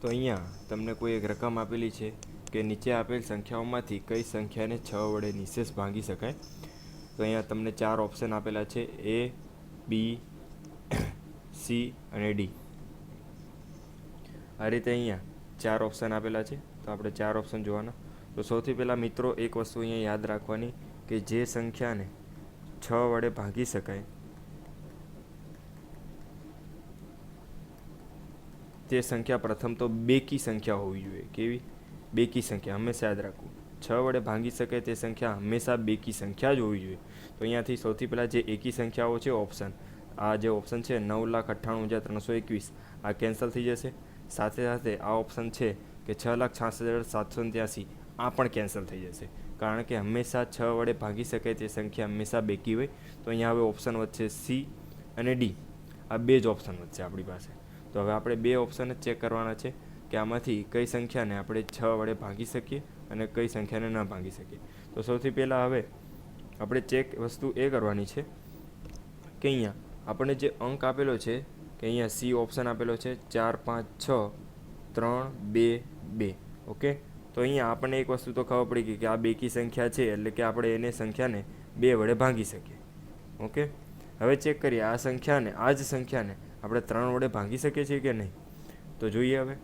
તો અહીંયા તમને કોઈ એક રકમ આપેલી છે કે નીચે આપેલ સંખ્યાઓમાંથી કઈ સંખ્યાને છ વડે નિશેષ ભાંગી શકાય? તો અહીંયા તમને ચાર ઓપ્શન આપેલા છે. એ બી સી અને ડી આ રીતે અહીંયા ચાર ઓપ્શન આપેલા છે. તો આપણે ચાર ઓપ્શન જોવાના. તો સૌથી પહેલાં મિત્રો એક વસ્તુ અહીંયા યાદ રાખવાની કે જે સંખ્યાને છ વડે ભાગી શકાય તે સંખ્યા પ્રથમ તો બેકી સંખ્યા હોવી જોઈએ. કેવી? બેકી સંખ્યા. હંમેશા યાદ રાખવું. છ વડે ભાંગી શકે તે સંખ્યા હંમેશા બેકી સંખ્યા જ હોવી જોઈએ. તો અહીંયાથી સૌથી પહેલાં જે એકી સંખ્યાઓ છે, ઓપ્શન. આ જે ઓપ્શન છે, નવ લાખ અઠ્ઠાણું હજાર ત્રણસો એકવીસ, આ કેન્સલ થઈ જશે. સાથે સાથે આ ઓપ્શન છે કે છ લાખ છાસઠ હજાર સાતસો ત્યાંસી, આ પણ કેન્સલ થઈ જશે. કારણ કે હંમેશા છ વડે ભાગી શકે તે સંખ્યા હંમેશા બેકી હોય. તો અહીંયા હવે ઓપ્શન વચ્ચે સી અને ડી. આ બે જ ઓપ્શન વચ્ચે આપણી પાસે. તો હવે આપણે બે ઓપ્શન જ ચેક કરવાના છે કે આમાંથી કઈ સંખ્યાને આપણે છ વડે ભાગી શકીએ અને કઈ સંખ્યાને ન ભાગી શકીએ. તો સૌથી પહેલાં હવે આપણે ચેક વસ્તુ એ કરવાની છે કે અહીંયા આપણને જે અંક આપેલો છે કે અહીંયા સી ઓપ્શન આપેલો છે ચાર, પાંચ, છ, ત્રણ, બે બે. ઓકે તો અહીંયા આપણને એક વસ્તુ તો ખબર પડી ગઈ કે આ બેકી સંખ્યા છે એટલે કે આપણે એને સંખ્યાને બે વડે ભાગી શકીએ. ઓકે હવે ચેક કરીએ આ સંખ્યાને, આ જ સંખ્યાને આપણે ત્રણ વડે ભાગી શકીએ છીએ કે નહીં? તો જોઈએ હવે.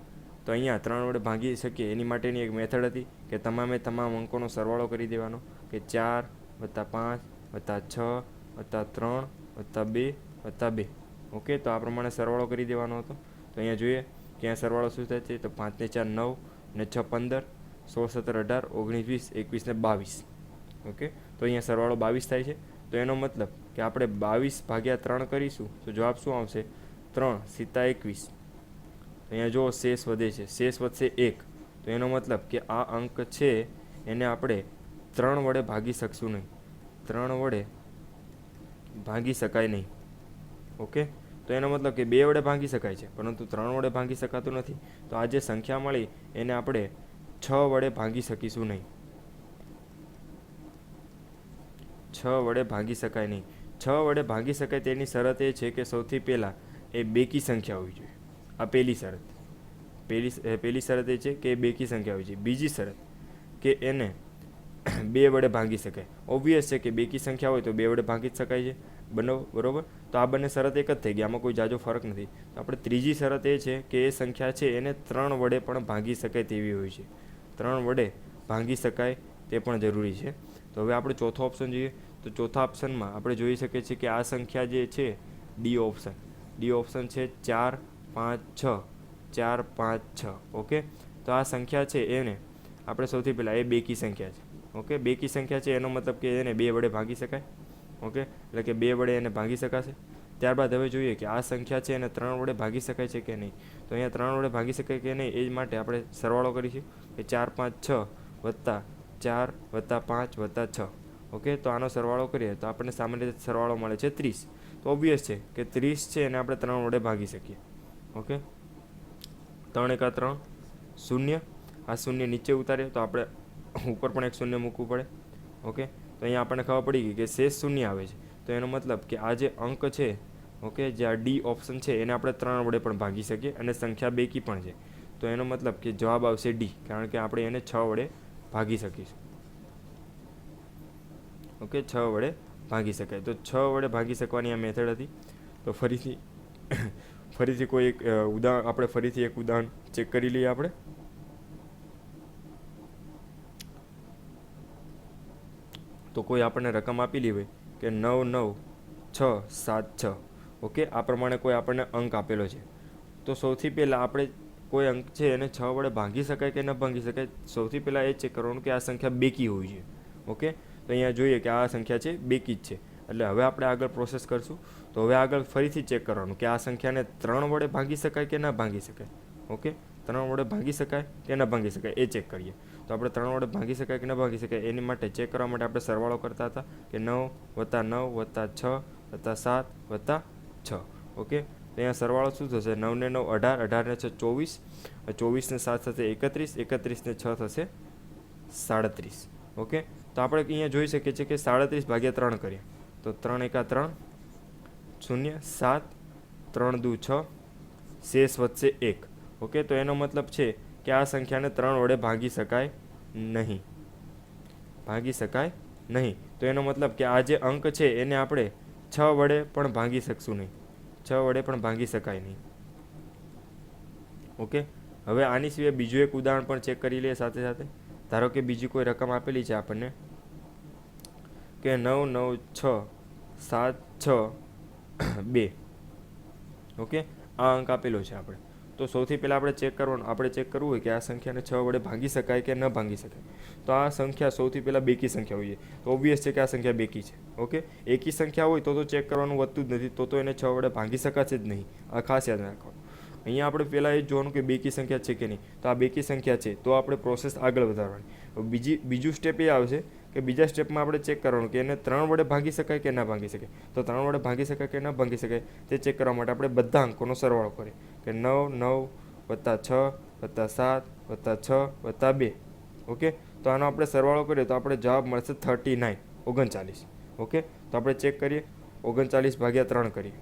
તો અહીંયા ત્રણ વડે ભાગી શકીએ, એની માટેની એક મેથડ હતી કે તમામે તમામ અંકોનો સરવાળો કરી દેવાનો. કે ચાર વત્તા પાંચ વત્તા છ વત્તા ત્રણ વત્તા બે વત્તા બે. ઓકે? તો આ પ્રમાણે સરવાળો કરી દેવાનો હતો. તો અહીંયા જોઈએ કે અહીંયા સરવાળો શું થાય છે? તો પાંચને ચાર નવ ને છ પંદર સોળ સત્તર અઢાર, ઓગણીસ વીસ, એકવીસ ને બાવીસ. ઓકે? તો અહીંયા સરવાળો બાવીસ થાય છે. તો એનો મતલબ કે આપણે બાવીસ ભાગ્યા ત્રણ કરીશું, તો જવાબ શું આવશે? ત્રણ, સીતા એકવીસ. અહીંયા જો શેષ વધે છે. શેષ વધશે એક. તો એનો મતલબ કે આ અંક છે, એને આપણે ત્રણ વડે ભાગી શકશું નહીં. ત્રણ વડે ભાગી શકાય નહીં. ઓકે? તો એનો મતલબ કે બે વડે ભાગી શકાય છે, પરંતુ ત્રણ વડે ભાગી શકાતું નથી. તો આ જે સંખ્યા મળી, એને આપણે છ વડે ભાગી શકીશું નહીં. છ વડે ભાગી શકાય નહીં. છ વડે ભાગી શકાય તેની શરત એ છે કે સૌથી પહેલાં એ બેકી સંખ્યા હોવી જોઈએ. આ પહેલી શરત. પહેલી પહેલી શરત એ છે કે એ બેકી સંખ્યા હોવી જોઈએ. બીજી શરત કે એને બે વડે ભાગી શકાય. ઓબ્વિયસ છે કે બેકી સંખ્યા હોય તો બે વડે ભાગી શકાય છે. બનો, બરોબર? તો આ બંને શરત એક જ થઈ ગઈ. આમાં કોઈ જાજો ફરક નથી. તો આપણે ત્રીજી શરત એ છે કે એ સંખ્યા છે એને ત્રણ વડે પણ ભાગી શકાય તેવી હોય છે. ત્રણ વડે ભાંગી શકાય તે પણ જરૂરી છે. તો હવે આપણે ચોથો ઓપ્શન જોઈએ. તો ચોથા ઓપ્શનમાં આપણે જોઈ શકીએ છીએ કે આ સંખ્યા જે છે ડી ઓપ્શન ડી ઓપ્શન છે ચાર પાંચ છ. ચાર પાંચ છ. ઓકે? તો આ સંખ્યા છે એને આપણે સૌથી પહેલાં એ બેકી સંખ્યા છે. ઓકે? બેકી સંખ્યા છે એનો મતલબ કે એને બે વડે ભાગી શકાય. ઓકે? એટલે કે બે વડે એને ભાગી શકાશે. ત્યારબાદ હવે જોઈએ કે આ સંખ્યા છે એને ત્રણ વડે ભાગી શકાય છે કે નહીં? તો અહીંયા ત્રણ વડે ભાગી શકાય કે નહીં એ જ માટે આપણે સરવાળો કરીશું કે ચાર પાંચ છ વત્તા ચાર વત્તા પાંચ વત્તા છ. ઓકે? તો આનો સરવાળો કરીએ તો આપણને સામાન્ય રીતે સરવાળો મળે છે ત્રીસ. તો ઓબ્વિયસ છે કે ત્રીસ છે એને આપણે ત્રણ વડે ભાગી શકીએ. ઓકે ત્રણ એકા ત્રણ, શૂન્ય. આ શૂન્ય નીચે ઉતારીએ તો આપણે ઉપર પણ એક શૂન્ય મૂકવું પડે. ઓકે તો અહીંયા આપણને ખબર પડી ગઈ કે શેષ શૂન્ય આવે છે. તો એનો મતલબ કે આ જે અંક છે ઓકે જે આ ડી ઓપ્શન છે, એને આપણે ત્રણ વડે પણ ભાગી શકીએ અને સંખ્યા બેકી પણ છે. તો એનો મતલબ કે જવાબ આવશે ડી કારણ કે આપણે એને છ વડે ભાગી શકીશું. ઓકે છ વડે ભાગી શકાય. તો છ વડે ભાગી શકવાની આ મેથડ હતી. તો ફરીથી ફરીથી કોઈ એક ઉદાહરણ આપણે ફરીથી એક ઉદાહરણ ચેક કરી લઈએ આપણે. તો કોઈ આપણને રકમ આપેલી હોય કે નવ નવ, છ, સાત, છ. ઓકે? આ પ્રમાણે કોઈ આપણને અંક આપેલો છે. તો સૌથી પહેલાં આપણે કોઈ અંક છે એને છ વડે ભાંગી શકાય કે ન ભાંગી શકાય, સૌથી પહેલાં એ ચેક કરવાનું કે આ સંખ્યા બેકી હોવી જોઈએ. ઓકે? તો અહીંયા જોઈએ કે આ સંખ્યા છે બેકી જ છે. એટલે હવે આપણે આગળ પ્રોસેસ કરશું. તો હવે આગળ ફરીથી ચેક કરવાનું કે આ સંખ્યાને ત્રણ વડે ભાંગી શકાય કે ન ભાંગી શકાય. ઓકે ત્રણ વડે ભાંગી શકાય કે ન ભાંગી શકાય એ ચેક કરીએ. તો આપણે ત્રણ વડે ભાંગી શકાય કે ન ભાંગી શકાય એની માટે ચેક કરવા માટે આપણે સરવાળો કરતા હતા કે નવ વત્તા નવ વત્તા છ વત્તા સાત વત્તા છ. ઓકે અહીંયા સરવાળો શું થશે? નવને નવ, અઢાર, અઢારને છ, ચોવીસ. ચોવીસને સાત થશે એકત્રીસ, એકત્રીસને છ થશે સાડત્રીસ. ઓકે તો આપણે અહીંયા જોઈ શકીએ છીએ કે સાડત્રીસ ભાગ્યા ત્રણ કરીએ. તો ત્રણ એકા ત્રણ, શૂન્ય, સાત, ત્રણ દુ છ, શેષ વધશે એક. ઓકે, તો એનો મતલબ છે કે આ સંખ્યાને ત્રણ વડે ભાગી શકાય નહીં. ભાગી શકાય નહીં. તો એનો મતલબ કે આ જે અંક છે એને આપણે છ વડે પણ ભાગી શકશું નહીં. છ વડે પણ ભાગી શકાય નહીં. ઓકે, હવે આની સિવાય બીજું એક ઉદાહરણ પણ ચેક કરી લઈએ સાથે સાથે. ધારો કે બીજી કોઈ રકમ આપેલી છે આપણને. કે નવ નવ, છ, સાત, છ, બે. ઓકે? આ અંક આપેલો છે આપણે. તો સૌથી પહેલાં આપણે ચેક કરવાનું, આપણે ચેક કરવું હોય કે આ સંખ્યાને છ વડે ભાગી શકાય કે ન ભાગી શકાય. તો આ સંખ્યા સૌથી પહેલાં બેકી સંખ્યા હોય તો ઓબ્વિયસ છે કે આ સંખ્યા બેકી છે. ઓકે? એકી સંખ્યા હોય તો તો ચેક કરવાનું વધતું જ નથી. તો તો એને છ વડે ભાગી શકાશે જ નહીં. આ ખાસ યાદ રાખવાનું. અહીંયા આપણે પહેલાં એ જોવાનું કે બેકી સંખ્યા છે કે નહીં. તો આ બેકી સંખ્યા છે, તો આપણે પ્રોસેસ આગળ વધારવાની. બીજી, બીજું સ્ટેપ એ આવશે કે બીજા સ્ટેપમાં આપણે ચેક કરવાનું કે એને ત્રણ વડે ભાગી શકાય કે ના ભાગી શકાય. તો ત્રણ વડે ભાગી શકાય કે ના ભાગી શકાય તે ચેક કરવા માટે આપણે બધા અંકોનો સરવાળો કરીએ. કે નવ નવ વત્તા છ વત્તા સાત વત્તા છ વત્તા બે. ઓકે? તો આનો આપણે સરવાળો કરીએ તો આપણે જવાબ મળશે થર્ટી નાઇન ઓગણચાલીસ. ઓકે? તો આપણે ચેક કરીએ, ઓગણચાલીસ ભાગ્યા ત્રણ કરીએ.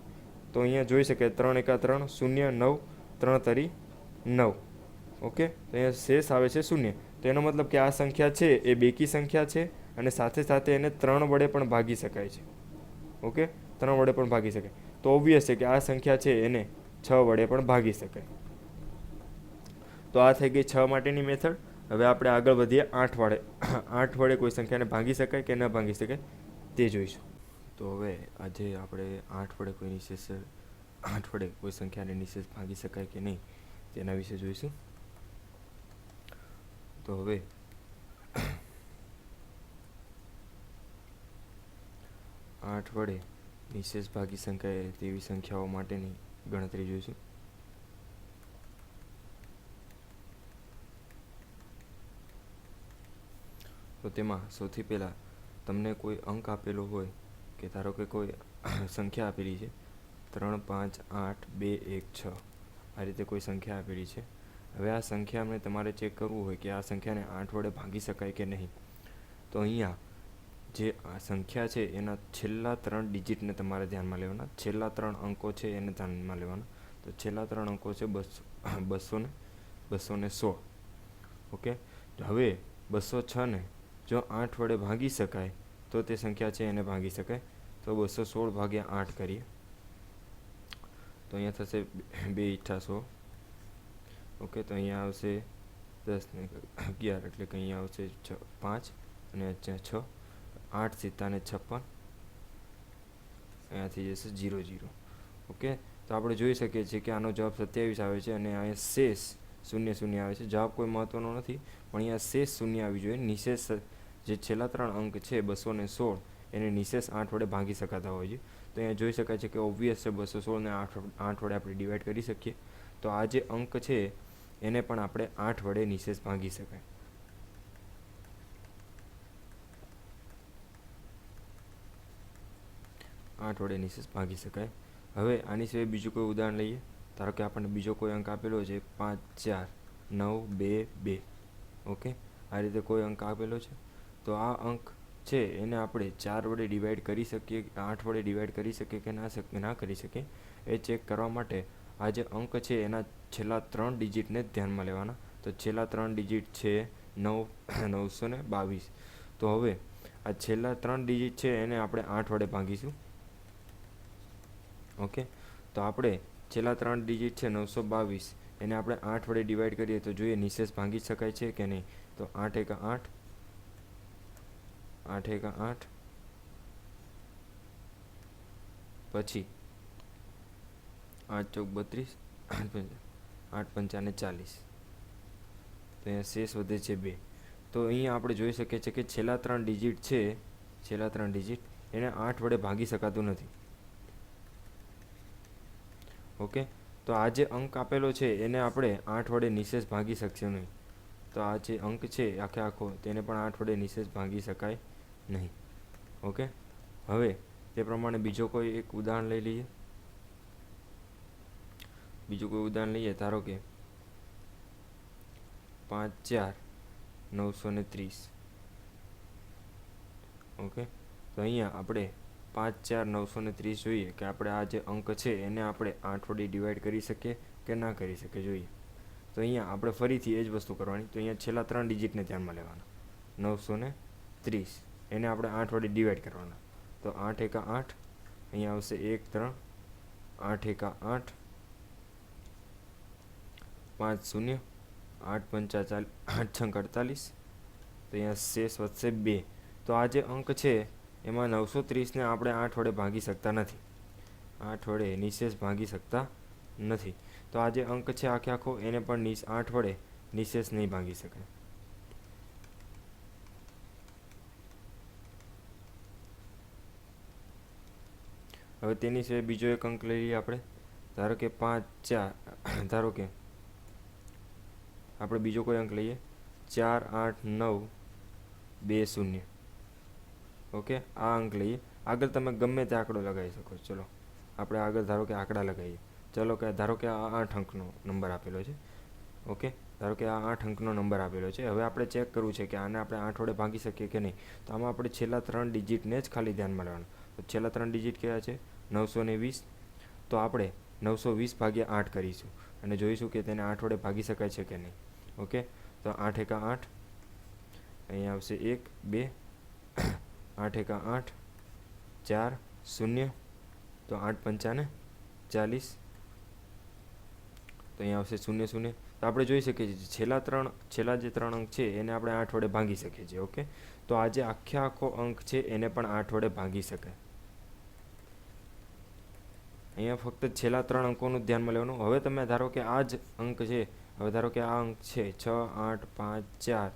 તો અહીંયા જોઈ શકાય ત્રણ એકા ત્રણ, શૂન્ય, નવ ત્રણ તરી નવ. ઓકે? તો અહીંયા શેષ આવે છે શૂન્ય. તો એનો મતલબ કે આ સંખ્યા છે એ બેકી સંખ્યા છે અને સાથે સાથે એને ત્રણ વડે પણ ભાગી શકાય છે. ઓકે? ત્રણ વડે પણ ભાગી શકાય. તો ઓબ્વિયસ છે કે આ સંખ્યા છે એને છ વડે પણ ભાગી શકાય. તો આ થઈ ગઈ છ માટેની મેથડ હવે આપણે આગળ વધીએ આઠ વડે. આઠ વડે કોઈ સંખ્યાને ભાગી શકાય કે ન ભાગી શકાય તે જોઈશું. તો હવે આજે આપણે આઠ વડે કોઈની નિશેષ આઠ વડે કોઈ સંખ્યાને નિશેષ ભાગી શકાય કે નહીં, તેના વિશે જોઈશું. તો હવે આઠ વડે નિશેષ ભાગી શકાય તેવી સંખ્યાઓ માટેની ગણતરી જોઈશું. તો તેમાં સૌથી પહેલાં તમને કોઈ અંક આપેલો હોય કે ધારો કે કોઈ સંખ્યા આપેલી છે ત્રણ પાંચ આઠ બે એક છ. આ રીતે કોઈ સંખ્યા આપેલી છે. હવે આ સંખ્યાને તમારે ચેક કરવું હોય કે આ સંખ્યાને આઠ વડે ભાગી શકાય કે નહીં. તો અહીંયા જે આ સંખ્યા છે એના છેલ્લા ત્રણ ડિજિટને તમારે ધ્યાનમાં લેવાના. છેલ્લા ત્રણ અંકો છે એને ધ્યાનમાં લેવાના. તો છેલ્લા ત્રણ અંકો છે બસો બસો ને બસો ને સો. ઓકે? હવે બસો છ ને જો આઠ વડે ભાગી શકાય તો તે સંખ્યા છે એને ભાગી શકાય. તો બસો સોળ ભાગ્યા આઠ કરીએ. તો અહીંયા થશે બે ઈઠા સો ઓકે, તો અહીંયા આવશે દસ ને અગિયાર, એટલે કે અહીંયા આવશે છ, પાંચ અને અહીંયા છ. આઠ સિત્તાને છપ્પન. અહીંયાથી જશે જીરો જીરો ઓકે, તો આપણે જોઈ શકીએ છીએ કે આનો જવાબ સત્યાવીસ આવે છે અને અહીંયા શેષ શૂન્ય શૂન્ય આવે છે. જવાબ કોઈ મહત્ત્વનો નથી, પણ અહીંયા શેષ શૂન્ય આવી જોઈએ. નિશેષ જે છેલ્લા ત્રણ અંક છે, બસો ને સોળ, એને નિશેષ આઠ વડે ભાગી શકાતા હોય છે. તો અહીંયા જોઈ શકાય છે કે ઓબ્વિયસ છે બસો સોળને આઠ આઠ વડે આપણે ડિવાઈડ કરી શકીએ. તો આ જે અંક છે, એને પણ આપણે આઠ વડે નિશેષ ભાગી શકાય. આઠ વડે નિશેષ ભાગી શકાય. હવે આની સિવાય બીજું કોઈ ઉદાહરણ લઈએ. ધારો કે આપણને બીજો કોઈ અંક આપેલો છે, પાંચ, ચાર, નવ, બે બે. ઓકે? આ રીતે કોઈ અંક આપેલો છે. તો આ અંક છે, એને આપણે ચાર વડે ડિવાઈડ કરી શકીએ, આઠ વડે ડિવાઈડ કરી શકીએ કે ના ના કરી શકીએ, એ ચેક કરવા માટે આ જે અંક છે એના છેલ્લા ત્રણ ડિજિટને ધ્યાનમાં લેવાના. તો છેલ્લા ત્રણ ડિજિટ છે નવ, નવસો ને બાવીસ. તો હવે આ છેલ્લા ત્રણ ડિજિટ છે એને આપણે આઠ વડે ભાગીશું. ઓકે? તો આપણે છેલ્લા ત્રણ ડિજિટ છે નવસો બાવીસ, એને આપણે આઠ વડે ડિવાઈડ કરીએ તો જોઈએ નિશેષ ભાંગી શકાય છે કે નહીં? તો આઠ એકા આઠ આઠ એક આઠ. પછી આઠ ચોક બત્રીસ, આઠ પંચા, આઠ પંચાને ચાલીસ. તો અહીંયા શેષ વધે છે બે. તો અહીંયા આપણે જોઈ શકીએ છીએ કે છેલ્લા ત્રણ ડિજિટ છે, છેલ્લા ત્રણ ડિજિટ એને આઠ વડે ભાગી શકાતું નથી. ઓકે? તો આ જે અંક આપેલો છે, એને આપણે આઠ વડે નિશેષ ભાગી શકશે નહીં. તો આ જે અંક છે, આખે આખો, તેને પણ આઠ વડે નિશેષ ભાગી શકાય. નહીં. ઓકે? હવે, તે પ્રમાણે બીજો કોઈ એક ઉદાહરણ લઈ લઈએ? બીજું કોઈ ઉદાહરણ લઈએ? ધારો કે પાંચ ચાર નવસો ને ત્રીસ. ઓકે? તો અહીંયા આપણે પાંચ ચાર નવસો ને ત્રીસ જોઈએ કે આપણે આ જે અંક છે એને આપણે આઠ વડે ડિવાઈડ કરી શકીએ કે ના કરી શકીએ જોઈએ? તો અહીંયા આપણે ફરીથી એ જ વસ્તુ કરવાની. તો અહીંયા છેલ્લા ત્રણ ડિજિટને ધ્યાનમાં લેવાના. નવસો ને ત્રીસ. એને આપણે આઠ વડે ડિવાઈડ કરવાના. તો આઠ એકા આઠ, અહીંયા આવશે એક, ત્રણ, આઠ એકા આઠ, પાંચ શૂન્ય, આઠ પંચા ચાલ, આઠ છંક અડતાલીસ, તો અહીંયા શેષ વધશે બે. તો આ જે અંક છે, એમાં નવસો ત્રીસને આપણે આઠ વડે ભાગી શકતા નથી. આઠ વડે નિશેષ ભાગી શકતા નથી. તો આ જે અંક છે આખે આખો, એને પણ નિશ, આઠ વડે નિશેષ નહીં ભાગી શકાય. હવે તેની સિવાય બીજો એક અંક લઈ લઈએ આપણે. ધારો કે પાંચ ચાર, ધારો કે આપણે બીજો કોઈ અંક લઈએ. ચાર, આઠ, નવ, બે, શૂન્ય. ઓકે? આ અંક લઈએ. આગળ તમે ગમે તે આંકડો લગાવી શકો. ચલો. આપણે આગળ ધારો કે આંકડા લગાવીએ. ચલો કે ધારો કે આ આઠ અંકનો નંબર આપેલો છે. ઓકે? ધારો કે આ આઠ અંકનો નંબર આપેલો છે. હવે આપણે ચેક કરવું છે કે આને આપણે આઠ વડે ભાગી શકીએ કે નહીં. તો આમાં આપણે છેલ્લા ત્રણ ડિજિટને જ ખાલી ધ્યાનમાં લેવાનું. છેલ્લા ત્રણ ડિજિટ કયા છે? નવસો ને વીસ, તો આપણે નવસો વીસ ભાગ્યા આઠ કરીશું. અને જોઈશું કે તેને આઠ વડે ભાગી શકાય છે કે નહીં. ઓકે? તો આઠ એકા આઠ, અહીંયા આવશે એક, બે, આઠ એકા આઠ, ચાર, શૂન્ય, તો આઠ પંચાને ચાલીસ. તો અહીંયા આવશે શૂન્ય શૂન્ય. તો આપણે જોઈ શકીએ છીએ છેલ્લા ત્રણ, છેલ્લા જે ત્રણ અંક છે એને આપણે આઠ વડે ભાગી શકીએ છીએ, ઓકે? તો આ જે આખે આખો અંક છે એને પણ આઠ વડે ભાગી શકાય. અહીંયા ફક્ત છેલ્લા ત્રણ અંકોનું ધ્યાનમાં લેવાનું. હવે તમે ધારો કે આ જ અંક છે. હવે ધારો કે આ અંક છે. છ, આઠ, પાંચ, ચાર,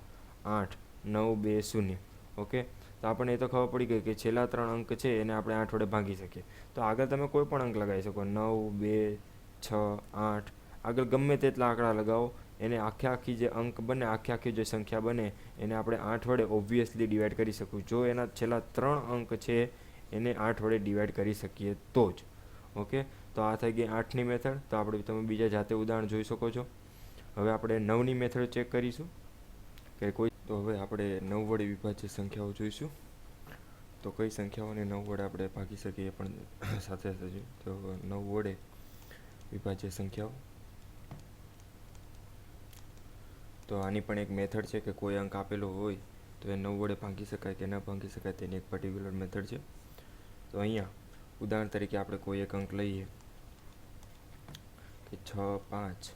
આઠ, નવ, બે, શૂન્ય. ઓકે? તો આપણને એ તો ખબર પડી ગઈ કે છેલ્લા ત્રણ અંક છે, એને આપણે આઠ વડે ભાગી શકીએ. તો આગળ તમે કોઈ પણ અંક લગાવી શકો. નવ, બે, છ, આઠ. આગળ ગમે તેટલા આંકડા લગાવો, એને આખે આખી જે અંક બને, આખે આખી જે સંખ્યા બને, એને આપણે આઠ વડે ઓબ્વિયસલી ડિવાઈડ કરી શકું. જો એના છેલ્લા ત્રણ અંક છે, એને આઠ વડે ડિવાઈડ કરી શકીએ તો જ. ઓકે? તો આ થઈ ગઈ આઠની મેથડ. તો આપણે તમે બીજા જાતે ઉદાહરણ જોઈ શકો છો. હવે આપણે નવની મેથડ ચેક કરીશું. કે કોઈ તો હવે આપણે નવ વડે વિભાજ્ય સંખ્યાઓ જોઈશું. તો કઈ સંખ્યાઓને નવ વડે આપણે ભાગી શકીએ પણ સાથે સાથે તો નવ વડે વિભાજ્ય સંખ્યાઓ. તો આની પણ એક મેથડ છે કે કોઈ અંક આપેલો હોય તો એ નવ વડે ભાગી શકાય કે ન ભાગી શકાય તેની એક પર્ટિક્યુલર મેથડ છે. તો અહીંયા ઉદાહરણ તરીકે આપણે કોઈ એક અંક લઈએ કે છ, પાંચ,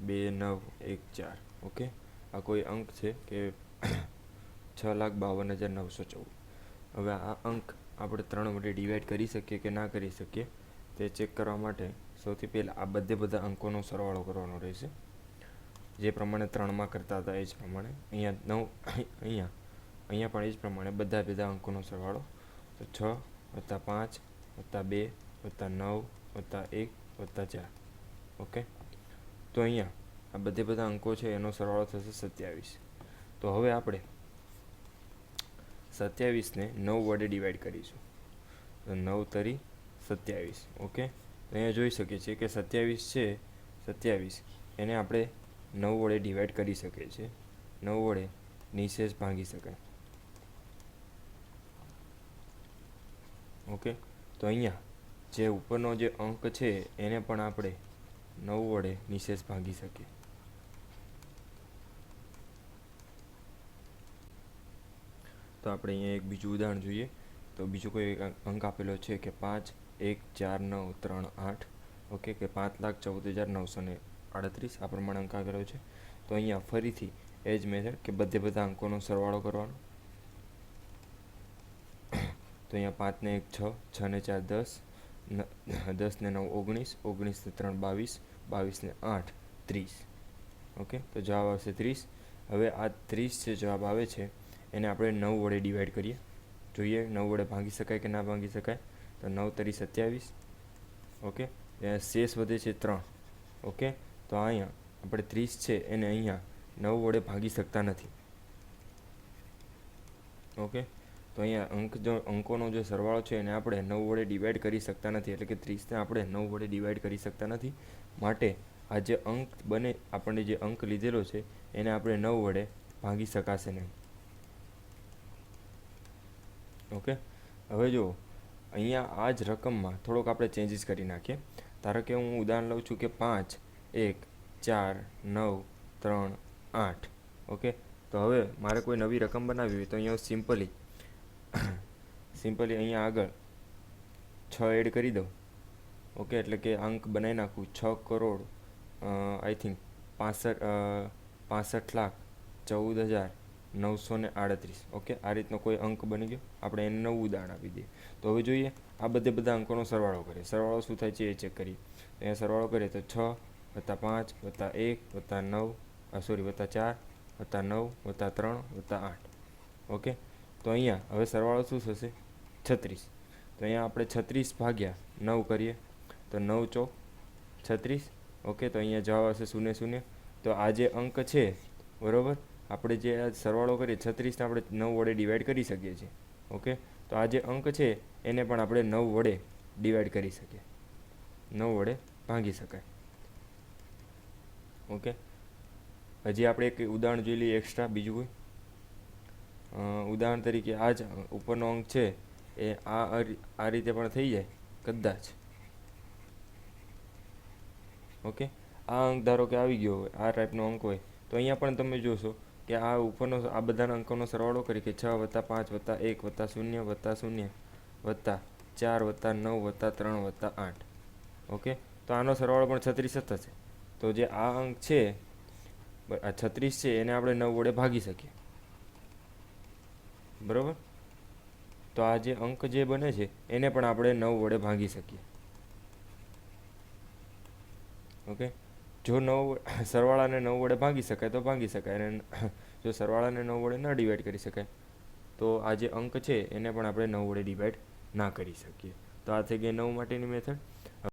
બે, નવ, એક, ચાર, ઓકે? આ કોઈ અંક છે કે છ લાખ બાવન હજાર નવસો ચૌદ. હવે આ અંક આપણે ત્રણ વડે ડિવાઈડ કરી શકીએ કે ના કરી શકીએ તે ચેક કરવા માટે સૌથી પહેલાં આ બધે બધા અંકોનો સરવાળો કરવાનો રહેશે. જે પ્રમાણે ત્રણમાં કરતા હતા એ જ પ્રમાણે. અહીંયા નવ, અહીંયા અહીંયા પણ એ જ પ્રમાણે બધા બધા અંકોનો સરવાળો. તો છ વત્તા પાંચ વત્તા બે, વત્તા નવ, વત્તા એક, વત્તા ચાર. ઓકે તો અહીંયા આ બધે બધા અંકો છે, એનો સરવાળો થશે સત્યાવીસ. તો હવે આપણે સત્યાવીસને નવ વડે ડિવાઈડ કરીશું. તો નવ તરી સત્યાવીસ. ઓકે અહીંયા જોઈ શકીએ છીએ કે સત્યાવીસ છે, સત્યાવીસ. એને આપણે નવ વડે ડિવાઈડ કરી શકીએ છીએ. નવ વડે નિશેષ ભાગી શકાય. ઓકે તો અહીંયા જે ઉપરનો જે અંક છે એને પણ આપણે નવ વડે નિશેષ ભાગી શકીએ. તો આપણે અહીંયા એક બીજું ઉદાહરણ જોઈએ. તો બીજો કોઈ અંક આપેલો છે કે પાંચ, એક, ચાર, નવ, ત્રણ, આઠ. ઓકે, કે પાંચ લાખ ચૌદ હજાર નવસો ને આડત્રીસ આ પ્રમાણે અંક આપેલો છે. તો અહીંયા ફરીથી એ જ મેથડ કે બધે બધા અંકોનો સરવાળો કરવાનો. તો અહીંયા પાંચને એક, છ છ ને ચાર, દસ દસ ને નવ, ઓગણીસ ઓગણીસ ને ત્રણ, બાવીસ બાવીસ ને આઠ, ત્રીસ. ઓકે? તો જવાબ આવશે ત્રીસ. હવે આ ત્રીસ જે જવાબ આવે છે, એને આપણે નવ વડે ડિવાઈડ કરીએ. જોઈએ, નવ વડે ભાગી શકાય કે ના ભાગી શકાય? તો નવ તરી સત્યાવીસ. ઓકે? શેષ વધે છે ત્રણ. ઓકે? તો અહીંયા આપણે ત્રીસ છે, એને અહીંયા નવ વડે ભાગી શકતા નથી. ઓકે? તો અહીંયા અંક જો, અંકોનો જે સરવાળો છે એને આપણે નવ વડે ડિવાઈડ કરી શકતા નથી. એટલે કે ત્રીસને આપણે નવ વડે ડિવાઈડ કરી શકતા નથી. માટે આ જે અંક બને, આપણને જે અંક લીધેલો છે, એને આપણે નવ વડે ભાગી શકાશે નહીં. ઓકે? હવે જો અહીંયા આ જ રકમમાં થોડોક આપણે ચેન્જીસ કરી નાખીએ. ધારો કે હું ઉદાહરણ લઉં છું કે પાંચ, એક, ચાર, નવ, ત્રણ, આઠ. ઓકે? તો હવે મારે કોઈ નવી રકમ બનાવવી હોય તો અહીંયા સિમ્પલી સિમ્પલી અહીંયા આગળ. છ એડ કરી દઉં. ઓકે એટલે કે અંક બનાવી નાખું. છ કરોડ આઈ થિંક પાસઠ પાસઠ લાખ, ચૌદ હજાર, નવસો ને આડત્રીસ. ઓકે આ રીતનો કોઈ અંક બની ગયો? આપણે એને નવું ઉદાહરણ આપી દઈએ. તો હવે જોઈએ, આ બધે બધા અંકોનો સરવાળો કરીએ. સરવાળો શું થાય છે? એ ચેક કરીએ. અહીંયા સરવાળો કરીએ તો છ વત્તા પાંચ વત્તા એક વત્તા નવ સોરી વત્તા ચાર વત્તા નવ વત્તા ત્રણ વત્તા આઠ. ઓકે તો અહીંયા, હવે સરવાળો શું થશે? છત્રીસ. તો અહીંયા આપણે છત્રીસ ભાગ્યા નવ કરીએ, તો નવ ચોક છત્રીસ. ઓકે, તો અહીંયા જવાબ આવશે શૂન્ય શૂન્ય. તો આ જે અંક છે, બરાબર? આપણે જે સરવાળો કરીએ છત્રીસને આપણે નવ વડે ડિવાઈડ કરી શકીએ છીએ. ઓકે? તો આ જે અંક છે, એને પણ આપણે નવ વડે ડિવાઈડ કરી શકીએ. નવ વડે ભાંગી શકાય. ઓકે? હજી આપણે એક ઉદાહરણ જોઈ લઈએ એક્સ્ટ્રા બીજું કોઈ? ઉદાહરણ તરીકે આ જ ઉપરનો અંક છે એ આ આ રીતે પણ થઈ જાય, કદાચ. ઓકે? આ અંક ધારો કે આવી ગયો હોય, આ ટાઈપનો અંક હોય, તો અહીંયા પણ તમે જોશો કે આ ઉપરનો, આ બધાના અંકોનો સરવાળો કરી કે છ વત્તા પાંચ વત્તા એક વત્તા શૂન્ય વત્તા શૂન્ય વત્તા ચાર વત્તા નવ વત્તા ત્રણ વત્તા આઠ. ઓકે? તો આનો સરવાળો પણ છત્રીસ જ થશે. તો જે આ અંક છે છત્રીસ છે, એને આપણે નવ વડે ભાગી શકીએ. બરાબર? તો આ જે અંક જે બને છે, એને પણ આપણે નવ વડે ભાગી શકીએ. ઓકે? જો નવ સરવાળાને નવ વડે ભાગી શકાય તો ભાગી શકાય. અને જો સરવાળાને નવ વડે ન ડિવાઈડ કરી શકાય, તો આ જે અંક છે, એને પણ આપણે નવ વડે ડિવાઈડ ના કરી શકીએ. તો આ થઈ ગઈ નવ માટેની મેથડ